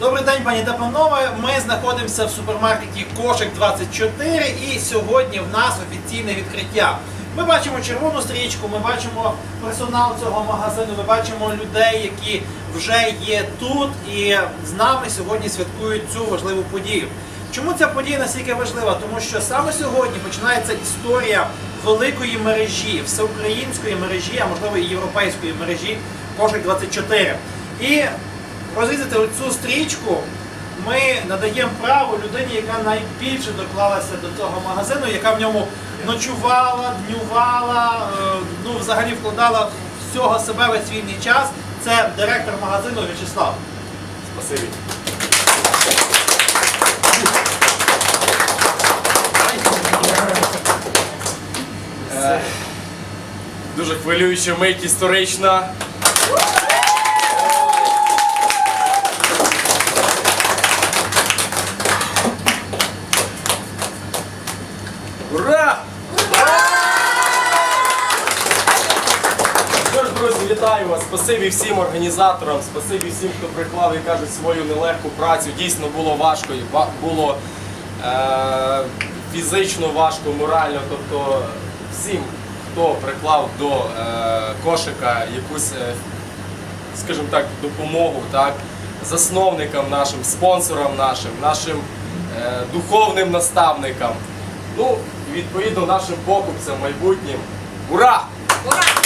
Добрий день, пані та панове. Ми знаходимося в супермаркеті Кошик 24 і сьогодні в нас офіційне відкриття. Ми бачимо червону стрічку, ми бачимо персонал цього магазину, ми бачимо людей, які вже є тут і з нами сьогодні святкують цю важливу подію. Чому ця подія настільки важлива? Тому що саме сьогодні починається історія великої мережі, всеукраїнської мережі, а можливо і європейської мережі Кошик 24. І розрізати оцю стрічку ми надаємо право людині, яка найбільше доклалася до цього магазину, яка в ньому ночувала, днювала, е, ну взагалі вкладала всього себе весь вільний час. Це директор магазину В'ячеслав. Спасибі. Е, Дуже хвилююча мить історична. Ура! Друзі, вітаю вас. Спасибі всім організаторам, спасибі всім, хто приклав і кажуть свою нелегку працю. Дійсно було важко, було е- фізично важко, морально. Тобто всім, хто приклав до е- кошика якусь, е, скажімо так, допомогу, так, засновникам нашим, спонсорам нашим, нашим е- духовним наставникам. Ну, відповідно нашим покупцям майбутнім. Ура! Ура!